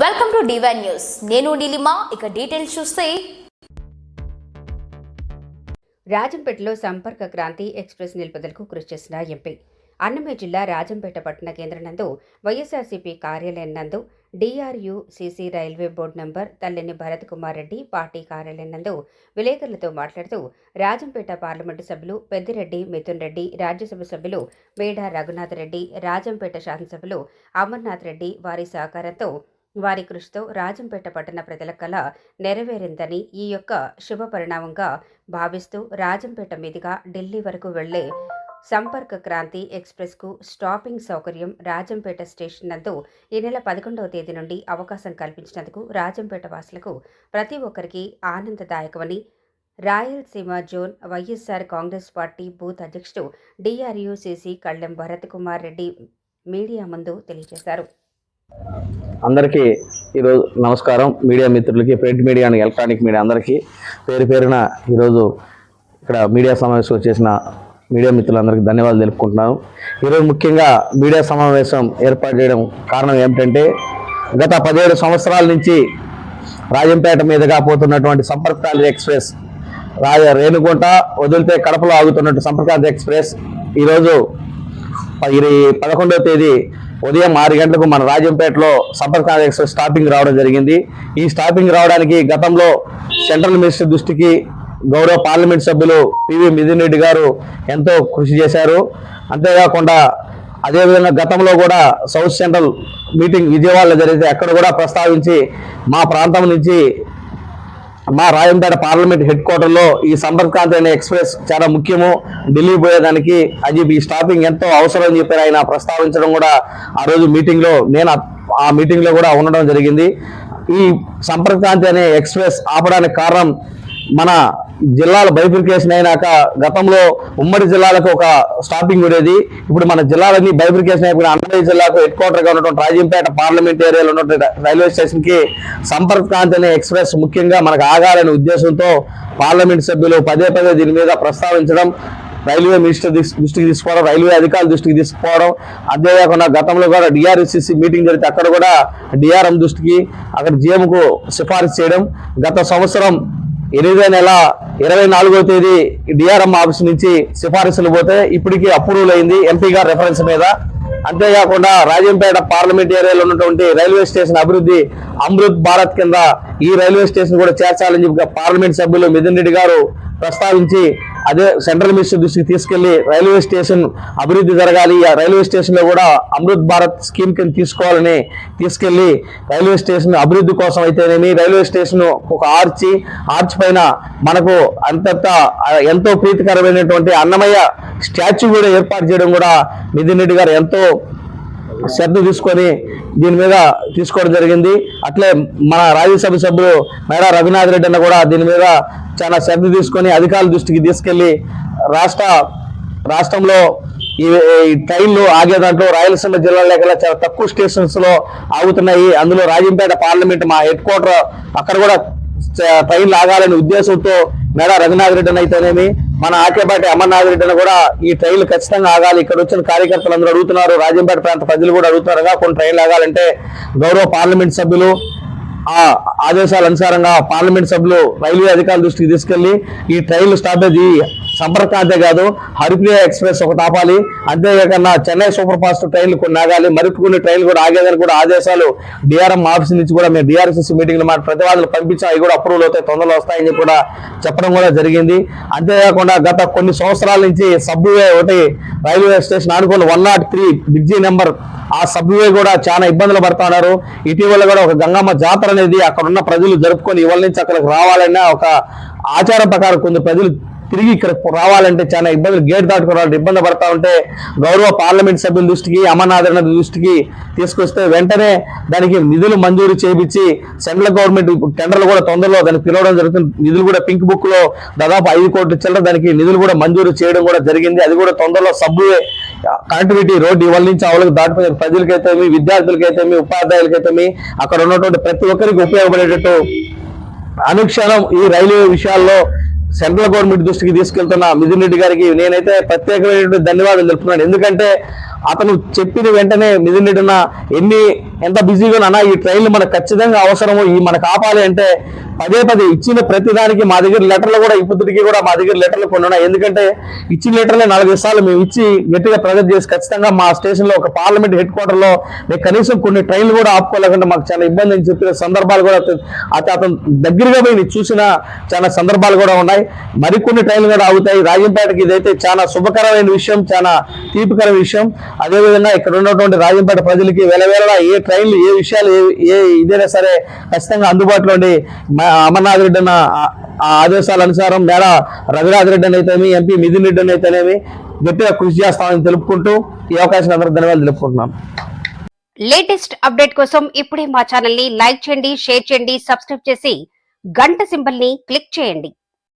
Welcome to divine news నేను నీలిమా ఇక details చూస్తే. రాజంపేటలో సంపర్క క్రాంతి ఎక్స్ప్రెస్ నిలుపుదలకు కృషి చేసిన ఎంపీ. అన్నమయ్య జిల్లా రాజంపేట పట్టణ కేంద్రం నందు వైఎస్ఆర్సీపీ కార్యాలయం నందు DRU CC railway board number తల్లిని భరత్ కుమార్ రెడ్డి పార్టీ కార్యాలయం నందు విలేకరులతో మాట్లాడుతూ రాజంపేట పార్లమెంటు సభ్యులు పెద్దిరెడ్డి మిథున్ రెడ్డి రాజ్యసభ సభ్యులు మేడా రఘునాథ్ రెడ్డి రాజంపేట శాసనసభ్యులు అమర్నాథ్ రెడ్డి వారి సహకారంతో వారి కృషితో రాజంపేట పట్టణ ప్రజల కళ నెరవేరిందని ఈ యొక్క శుభ పరిణామంగా భావిస్తూ రాజంపేట మీదుగా ఢిల్లీ వరకు వెళ్ళే సంపర్క క్రాంతి ఎక్స్ప్రెస్కు స్టాపింగ్ సౌకర్యం రాజంపేట స్టేషన్ నందు ఈ నెల పదకొండవ తేదీ నుండి అవకాశం కల్పించినందుకు రాజంపేట వాసులకు ప్రతి ఒక్కరికి ఆనందదాయకమని Rayalaseema zone YSR Congress party booth అధ్యక్షుడు డిఆర్యుసిసి కళ్ళెం భరత్ కుమార్ రెడ్డి మీడియా ముందు తెలియజేశారు. అందరికీ ఈరోజు నమస్కారం. మీడియా మిత్రులకి print media and electronic media అందరికీ పేరు పేరున ఈరోజు ఇక్కడ మీడియా సమావేశం చేసిన మీడియా మిత్రులందరికీ ధన్యవాదాలు తెలుపుకుంటున్నాను. ఈరోజు ముఖ్యంగా మీడియా సమావేశం ఏర్పాటు చేయడం కారణం ఏమిటంటే గత పదిహేడు సంవత్సరాల నుంచి రాజంపేట మీదుగా పోతున్నటువంటి సంపర్కాంతి ఎక్స్ప్రెస్ రాజ రేణుగుంట వదిలితే కడపలో ఆగుతున్నట్టు సంపర్కాంతి ఎక్స్ప్రెస్ ఈరోజు ఇది పదకొండవ తేదీ ఉదయం ఆరు గంటలకు మన రాజంపేటలో సబర్ ఎక్స్ప్రెస్ స్టాపింగ్ రావడం జరిగింది. ఈ స్టాపింగ్ రావడానికి గతంలో సెంట్రల్ మినిస్టర్ దృష్టికి గౌరవ పార్లమెంట్ సభ్యులు పివి మిథున్ రెడ్డి గారు ఎంతో కృషి చేశారు. అంతేకాకుండా అదేవిధంగా గతంలో కూడా సౌత్ సెంట్రల్ మీటింగ్ విజయవాడలో జరిగితే అక్కడ కూడా ప్రస్తావించి మా ప్రాంతం నుంచి మా రాయంపేట పార్లమెంట్ హెడ్ క్వార్టర్లో ఈ సంపర్కాంతి అనే ఎక్స్ప్రెస్ చాలా ముఖ్యము. ఢిల్లీ పోయేదానికి అది ఈ స్టాపింగ్ ఎంతో అవసరం అని చెప్పారు. ఆయన ప్రస్తావించడం కూడా ఆ రోజు మీటింగ్లో నేను ఆ- ఆ మీటింగ్లో కూడా ఉండడం జరిగింది. ఈ సంపర్కాంతి అనే ఎక్స్ప్రెస్ ఆపడానికి కారణం మన జిల్లాల బైఫికేషన్ అయినాక గతంలో ఉమ్మడి జిల్లాలకు ఒక స్టాపింగ్ ఉండేది. ఇప్పుడు మన జిల్లాలన్నీ బైఫికేషన్ అయిపోయిన అన్నమయ్య జిల్లాకు హెడ్ క్వార్టర్గా ఉన్నటువంటి రాజంపేట పార్లమెంట్ ఏరియాలో ఉన్నటువంటి రైల్వే స్టేషన్కి సంపర్క్ అనే ఎక్స్ప్రెస్ ముఖ్యంగా మనకు ఆగాలనే ఉద్దేశంతో పార్లమెంట్ సభ్యులు పదే పదే దీని మీద ప్రస్తావించడం రైల్వే మినిస్టర్ దృష్టికి తీసుకోవడం రైల్వే అధికారుల దృష్టికి తీసుకుపోవడం అంతేకాకుండా గతంలో కూడా డిఆర్ఎస్సిసి మీటింగ్ జరిగితే అక్కడ కూడా డిఆర్ఎం దృష్టికి అక్కడ జిఎంకు సిఫారసు చేయడం గత సంవత్సరం ఎనిమిదో నెల ఇరవై నాలుగో తేదీ డిఆర్ఎం ఆఫీస్ నుంచి సిఫారసులు పోతే ఇప్పటికీ అప్రూవల్ అయింది. ఎంపీ గారి రెఫరెన్స్ మీద. అంతేకాకుండా రాజంపేట పార్లమెంట్ ఏరియాలో ఉన్నటువంటి రైల్వే స్టేషన్ అభివృద్ధి అమృత్ భారత్ కింద ఈ రైల్వే స్టేషన్ కూడా చేర్చాలని చెప్పి పార్లమెంట్ సభ్యులు మిథున్ రెడ్డి గారు ప్రస్తావించి అదే సెంట్రల్ మినిస్టర్ దృష్టికి తీసుకెళ్ళి రైల్వే స్టేషన్ అభివృద్ధి జరగాలి. ఆ రైల్వే స్టేషన్లో కూడా అమృత్ భారత్ స్కీమ్ కింద తీసుకోవాలని తీసుకెళ్ళి రైల్వే స్టేషన్ అభివృద్ధి కోసం అయితేనేమి రైల్వే స్టేషన్ ఒక ఆర్చి ఆర్చ్ పైన మనకు అంతంత ఎంతో ప్రీతికరమైనటువంటి అన్నమయ్య స్టాచ్యూ కూడా ఏర్పాటు చేయడం కూడా మిథున్ రెడ్డి గారు ఎంతో శ్రద్ధ తీసుకొని దీని మీద తీసుకోవడం జరిగింది. అట్లే మన రాజ్యసభ సభ్యులు మేడా రఘునాథ్ రెడ్డి అన్న కూడా దీని మీద చాలా శ్రద్ధ తీసుకొని అధికారుల దృష్టికి తీసుకెళ్ళి రాష్ట్ర రాష్ట్రంలో ఈ ట్రైన్లు ఆగే దాంట్లో రాయలసీమ జిల్లా లేక చాలా తక్కువ స్టేషన్స్లో ఆగుతున్నాయి. అందులో రాజంపేట పార్లమెంట్ మా హెడ్ క్వార్టర్ అక్కడ కూడా చ- ట్రైన్లు ఆగాలనే ఉద్దేశంతో మేడా రఘునాథ్ రెడ్డి అయితేనేమి మన ఆకేపాటి అమర్నాథ్ రెడ్డిని కూడా ఈ ట్రైన్లు ఖచ్చితంగా ఆగాలి. ఇక్కడ వచ్చిన కార్యకర్తలు అందరూ అడుగుతున్నారు. రాజంపేట ప్రాంత ప్రజలు కూడా అడుగుతున్నారుగా కొన్ని ట్రైన్లు ఆగాలంటే గౌరవ పార్లమెంట్ సభ్యులు ఆ ఆదేశాల అనుసారంగా పార్లమెంట్ సభ్యులు రైల్వే అధికారుల దృష్టికి తీసుకెళ్ళి ఈ ట్రైన్లు స్టాపేజ్ సంపర్కాంతే కాదు హరిప్రియ ఎక్స్ప్రెస్ ఒకటి ఆపాలి. అంతేకాకుండా చెన్నై సూపర్ ఫాస్ట్ ట్రైన్లు కొన్ని ఆగాలి. మరికొన్ని ట్రైన్లు కూడా ఆగేదని కూడా ఆదేశాలు డిఆర్ఎం ఆఫీస్ నుంచి కూడా మేము డిఆర్ఎస్ఎస్ మీటింగ్లు మా ప్రతివాదులు పంపించాం అవి కూడా అప్రూవల్ అవుతాయి తొందరలో వస్తాయని కూడా చెప్పడం కూడా జరిగింది. అంతేకాకుండా గత కొన్ని సంవత్సరాల నుంచి సబ్వే ఒకటి రైల్వే స్టేషన్ ఆనుకుని వన్ నాట్ త్రీ బిగ్జీ నెంబర్ ఆ సబ్వే కూడా చాలా ఇబ్బందులు పడతా ఉన్నారు. ఇటీవల కూడా ఒక గంగమ్మ జాతర అనేది అక్కడ ఉన్న ప్రజలు జరుపుకొని ఇవాళ నుంచి అక్కడికి రావాలన్నా ఒక ఆచారం ప్రకారం కొందరు ప్రజలు తిరిగి ఇక్కడ రావాలంటే చాలా ఇబ్బందులు గేట్ దాటుకోవాలంటే ఇబ్బంది పడతా ఉంటే గౌరవ పార్లమెంట్ సభ్యుల దృష్టికి అమర్నాథ్ దృష్టికి తీసుకొస్తే వెంటనే దానికి నిధులు మంజూరు చేయించి సెంట్రల్ గవర్నమెంట్ టెండర్లు కూడా తొందరలో దానికి పిలవడం జరుగుతుంది. నిధులు కూడా పింక్ బుక్లో దాదాపు ఐదు కోట్ల చిల్లర దానికి నిధులు కూడా మంజూరు చేయడం కూడా జరిగింది. అది కూడా తొందరలో సబ్బువే కనెక్టివిటీ రోడ్డు ఇవాళ నుంచి అవలకు దాటిపోయే ప్రజలకైతేమి విద్యార్థులకైతేమి ఉపాధ్యాయులకైతేమి అక్కడ ఉన్నటువంటి ప్రతి ఒక్కరికి ఉపయోగపడేటట్టు. అనుక్షణం ఈ రైల్వే విషయాల్లో సెంట్రల్ గవర్నమెంట్ దృష్టికి తీసుకెళ్తున్న మిథున్ రెడ్డి గారికి నేనైతే ప్రత్యేకమైనటువంటి ధన్యవాదాలు తెలుపుతున్నాను. ఎందుకంటే అతను చెప్పిన వెంటనే మిథున్ రెడ్డి ఎన్ని ఎంత బిజీగా ఉన్నా ఈ ట్రైన్లు మనకు ఖచ్చితంగా అవసరము ఈ మనకు ఆపాలి అంటే పదే పదే ఇచ్చిన ప్రతిదానికి మా దగ్గర లెటర్లు కూడా ఇప్పటికి కూడా మా దగ్గర లెటర్లు కొన్ని ఉన్నాయి. ఎందుకంటే ఇచ్చిన లెటర్లే నాలుగు సార్లు మేము ఇచ్చి గట్టిగా ప్రజెంట్ చేసి ఖచ్చితంగా మా స్టేషన్లో ఒక పార్లమెంట్ హెడ్ క్వార్టర్లో మేము కనీసం కొన్ని ట్రైన్లు కూడా ఆపుకోలేకుండా మాకు చాలా ఇబ్బంది అని చెప్పిన సందర్భాలు కూడా అతను దగ్గరగా పోయి చూసిన చాలా సందర్భాలు కూడా ఉన్నాయి. మరికొన్ని ట్రైన్లు కూడా ఆగుతాయి. రాజంపేటకి ఇదైతే చాలా శుభకరమైన విషయం చాలా తీపికరమైన విషయం. అదేవిధంగా ఇక్కడ ఉన్నటువంటి రాజంపేట ప్రజలకి వెలవేళలా ఏ ట్రైన్లు ఏ విషయాలు ఏ ఏ ఇదైనా సరే ఖచ్చితంగా అందుబాటులో ఉండి అమర్నాథ్ రెడ్డి అన్న ఆ- ఆదేశాల అనుసారం మేడ రఘునాథ్ రెడ్డి అని అయితేనేమి ఎంపీ మిథున్ రెడ్డి అని అయితేనేమి గట్టిగా కృషి చేస్తామని తెలుపుకుంటూ ఈ అవకాశం అందరూ ధన్యవాదాలు తెలుపుకుంటున్నాను లేటెస్ట్ అప్డేట్ కోసం ఇప్పుడే మా ఛానల్ని లైక్ చేయండి షేర్ చేయండి సబ్స్క్రైబ్ చేసి గంట సింబల్ని క్లిక్ చేయండి.